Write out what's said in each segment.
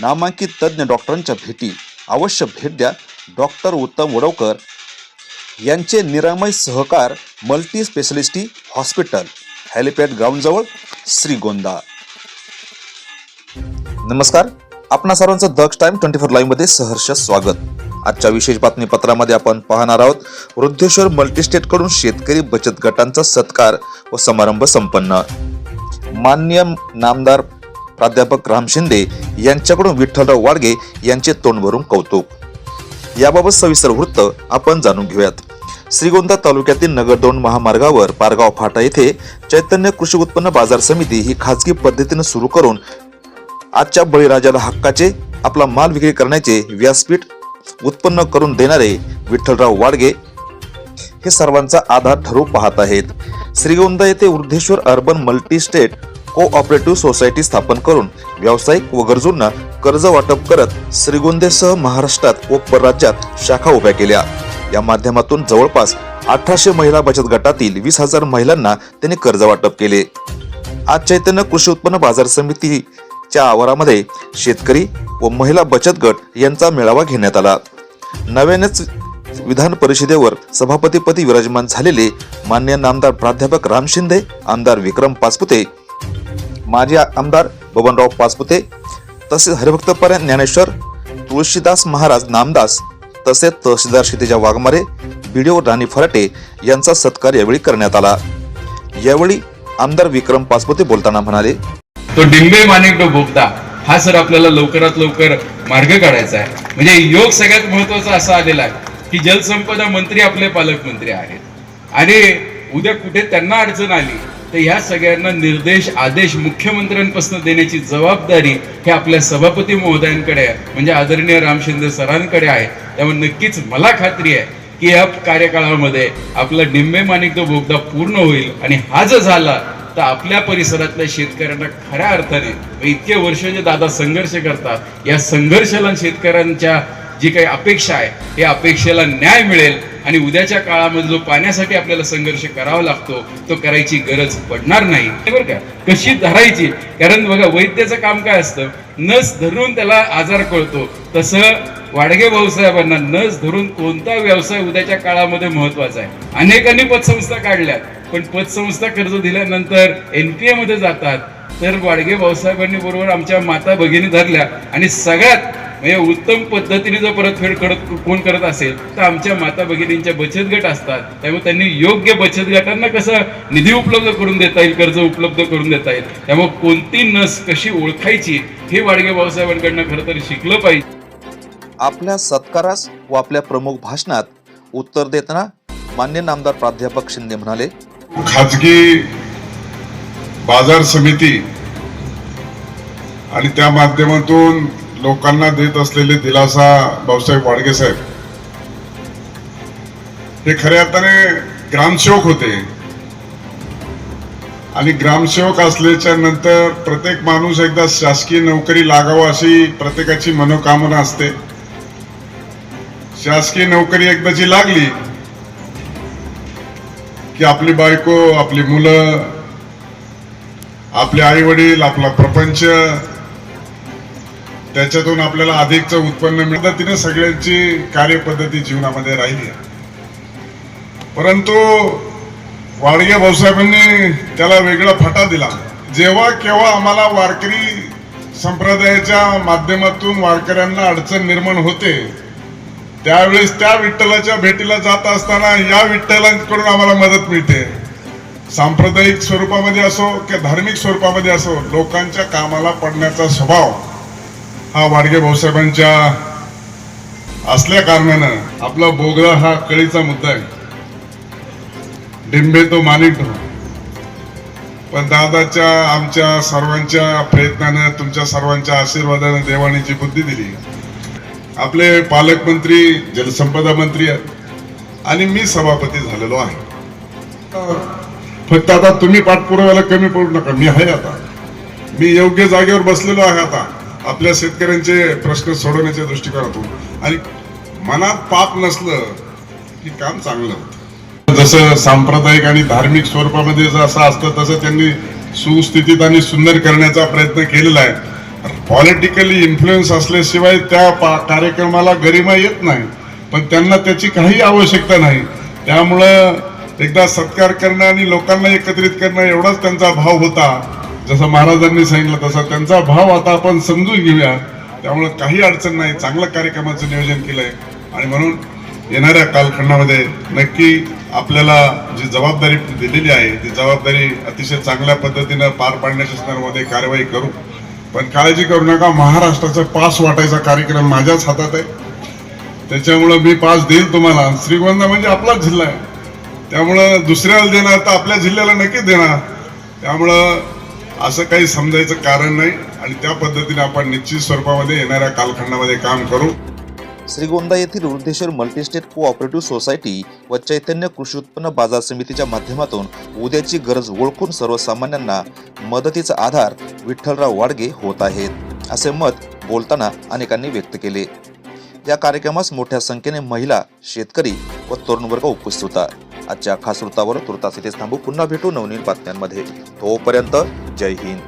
नामांकित तज्ज्ञ डॉक्टरांच्या भेटी. अवश्य भेट द्या. डॉक्टर उत्तम वडवकर यांचे Niramay Sahakar multi speciality hospital helipad ग्राउंडजवळ Shrigonda नमस्कार. आपणा सर्वांचं दक्ष टाइम ट्वेंटी फोर लाईव्हमध्ये सहर्ष स्वागत. आजच्या विशेष बातमीपत्रामध्ये आपण पाहणार आहोत वृद्धेश्वर मल्टीस्टेटकडून शेतकरी बचत गटांचा सत्कार व समारंभ संपन्न. मान्य नामदार प्राध्यापक राम शिंदे यांच्याकडून विठ्ठलराव वाडगे यांचे तोंड भरून कौतुक. याबाबत सविस्तर वृत्त आपण जाणून घेऊयात. श्रीगोंदा तालुक्यातील नगरदोंड महामार्गावर पारगाव फाटा येथे चैतन्य कृषी उत्पन्न बाजार समिती ही खाजगी पद्धतीने सुरू करून आजच्या बळीराजाला हक्काचे आपला माल विक्री करण्याचे व्यासपीठ उत्पन्न करून देणारे विठ्ठलराव वाडगे हे सर्वांचा आधार ठरू पाहत आहेत. श्रीगोंदा येथे Vriddheshwar urban multi state cooperative society स्थापन करून व्यावसायिक व गरजूंना कर्ज वाटप करत श्रीगोंदेसह महाराष्ट्रात व परराज्यात शाखा उभ्या केल्या. या माध्यमातून जवळपास अठराशे महिला बचत गटातील वीस हजार महिलांना त्यांनी कर्ज वाटप केले. आज चैतन्य कृषी उत्पन्न बाजार समितीच्या आवारामध्ये शेतकरी व महिला बचत गट यांचा मेळावा घेण्यात आला. नव्यानेच विधान परिषदेवर सभापतीपदी विराजमान झालेले मान्य नामदार प्राध्यापक राम शिंदे आमदार विक्रम पाचपुते माजी आमदार बबनराव पाचपुते तसेच हरिभक्तपरायण ज्ञानेश्वर तुळशीदास महाराज नामदास तसेच तहसीलदार क्षितिजा वाघमारे बीडीओ राणी फराटे यांचा सत्कार यावेळी करण्यात आला. यावेळी आमदार विक्रम पाचपुते बोलताना म्हणाले तो डिंबे माणिक बोगदा हा सर आपल्याला लवकरात लवकर मार्ग काढायचा आहे. म्हणजे योग सगळ्यात महत्त्वाचा असा आलेला आहे की जलसंपदा मंत्री आपले पालकमंत्री आहेत. आणि उद्या कुठे त्यांना अडचण आली तर ह्या सगळ्यांना निर्देश आदेश मुख्यमंत्र्यांपासून देण्याची जबाबदारी हे आपल्या सभापती महोदयांकडे आहे. म्हणजे आदरणीय राम शिंदे सरांकडे आहे. त्यामुळे नक्कीच मला खात्री आहे की या कार्यकाळामध्ये आपला निम्मे माणिक तो बोगदा पूर्ण होईल आणि हा जर झाला तर आपल्या परिसरातल्या शेतकऱ्यांना खऱ्या अर्थाने इतके वर्ष जे दादा संघर्ष करतात या संघर्षाला शेतकऱ्यांच्या जी काही अपेक्षा आहे या अपेक्षेला न्याय मिळेल. आणि उद्याच्या काळामध्ये जो पाण्यासाठी आपल्याला संघर्ष करावा लागतो तो करायची गरज पडणार नाही. बरं का? कशी धरायची? कारण बघा वैद्याचं काम काय असतं? नस धरून त्याला आजार कळतो. तसं वाडगे भाऊसाहेबांना नस धरून कोणता व्यवसाय उद्याच्या काळामध्ये महत्त्वाचा आहे? अनेकांनी पतसंस्था काढल्या पण पतसंस्था कर्ज दिल्यानंतर एनपीए मध्ये जातात. तर वाडगे भाऊसाहेबांनी बरोबर आमच्या माता भगिनी धरल्या. आणि सगळ्यात म्हणजे उत्तम पद्धतीने जर परतफेड करत कोण करत असेल तर आमच्या माता भगिनींच्या बचत गट असतात. त्यामुळे त्यांनी योग्य बचत गटांना कसं निधी उपलब्ध करून देता येईल कर्ज उपलब्ध करून देता येईल त्यामुळे कोणती नस कशी ओळखायची हे वाडगे भाऊसाहेबांकडनं खरं तर शिकलं पाहिजे. आपल्या सत्कारास व आपल्या प्रमुख भाषणात उत्तर देताना मान्य नामदार प्राध्यापक शिंदे म्हणाले खाजगी बाजार समिती आणि त्या माध्यमातून लोकांना देत असलेले दिलासा भाऊसाहेब वाडगे साहेब. हे खऱ्या अर्थाने ग्रामसेवक होते. आणि ग्रामसेवक असल्याच्या नंतर प्रत्येक माणूस एकदा शासकीय नोकरी लागावं अशी प्रत्येकाची मनोकामना असते. शासकीय नोकरी एकदाची लागली की आपली बायको आपली मुलं आपले आई वडील आपला प्रपंच त्याच्यातून आपल्याला अधिकचं उत्पन्न मिळतं. तिने सगळ्यांची कार्यपद्धती जीवनामध्ये राहिली परंतु वाडगे भाऊसाहेबांनी त्याला वेगळा फटा दिला. जेव्हा केव्हा आम्हाला वारकरी संप्रदायाच्या माध्यमातून वारकऱ्यांना अडचण निर्माण होते त्यावेळेस त्या विठ्ठलाच्या भेटीला जात असताना या विठ्ठलांकडून आम्हाला मदत मिळते. सांप्रदायिक स्वरूपामध्ये असो किंवा धार्मिक स्वरूपामध्ये असो लोकांच्या कामाला पडण्याचा स्वभाव हा वाडगे भाऊसाहेबांच्या असल्या कारणानं आपला बोगरा हा कळीचा मुद्दा आहे. डिंबे तो मानिक पण दादाच्या आमच्या सर्वांच्या प्रयत्नानं तुमच्या सर्वांच्या आशीर्वादानं देवाने जी बुद्धी दिली. आपले पालकमंत्री जलसंपदा मंत्री आहेत आणि मी सभापती झालेलो आहे. फक्त आता तुम्ही पाठपुराव्याला कमी पडू नका. मी आहे आता. मी योग्य जागेवर बसलेलो आहे आता. आपल्या शेतकऱ्यांचे प्रश्न सोडवण्याच्या दृष्टिकोनातून. आणि मनात पाप नसलं की काम चांगलं होतं. जसं सांप्रदायिक आणि धार्मिक स्वरूपामध्ये जसं असतं तसं त्यांनी सुस्थितीत आणि सुंदर करण्याचा प्रयत्न केलेला आहे. पॉलिटिकली इन्फ्लुएन्स असल्याशिवाय त्या कार्यक्रमाला गरिमा येत नाही. पण त्यांना त्याची काही आवश्यकता नाही. त्यामुळं एकदा सत्कार करणं आणि लोकांना एकत्रित करणं एवढाच त्यांचा भाव होता. जसं महाराजांनी सांगितलं तसा त्यांचा भाव आता आपण समजून घेऊया. त्यामुळं काही अडचण नाही. चांगलं कार्यक्रमाचं नियोजन केलंय. आणि म्हणून येणाऱ्या कालखंडामध्ये नक्की आपल्याला जी जबाबदारी दिलेली आहे ती जबाबदारी अतिशय चांगल्या पद्धतीनं पार पाडण्याच्या संदर्भामध्ये कारवाई करू. पण काळजी करू नका. महाराष्ट्राचा पास वाटायचा कार्यक्रम माझ्याच हातात आहे. त्याच्यामुळं मी पास देईल तुम्हाला. श्रीगोंदा म्हणजे आपलाच जिल्हा आहे. त्यामुळं दुसऱ्याला देणार तर आपल्या जिल्ह्याला नक्कीच देणार. त्यामुळं असं काही समजायचं कारण नाही. आणि त्या पद्धतीने आपण निश्चित स्वरूपामध्ये येणाऱ्या कालखंडामध्ये काम करू. श्रीगोंदा येथील वृद्धेश्वर मल्टीस्टेट कोऑपरेटिव्ह सोसायटी व चैतन्य कृषी उत्पन्न बाजार समितीच्या माध्यमातून उद्याची गरज ओळखून सर्वसामान्यांना मदतीचा आधार विठ्ठलराव वाडगे होत आहेत असे मत बोलताना अनेकांनी व्यक्त केले. या कार्यक्रमास मोठ्या संख्येने महिला शेतकरी व तरुण वर्ग उपस्थित होता. आजच्या खास वृत्तावर तुर्तास इथेच थांबू. पुन्हा भेटू नवनील बातम्यांमध्ये. तोपर्यंत जय Hind.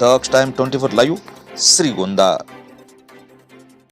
Daksh Time twenty four live Shrigonda.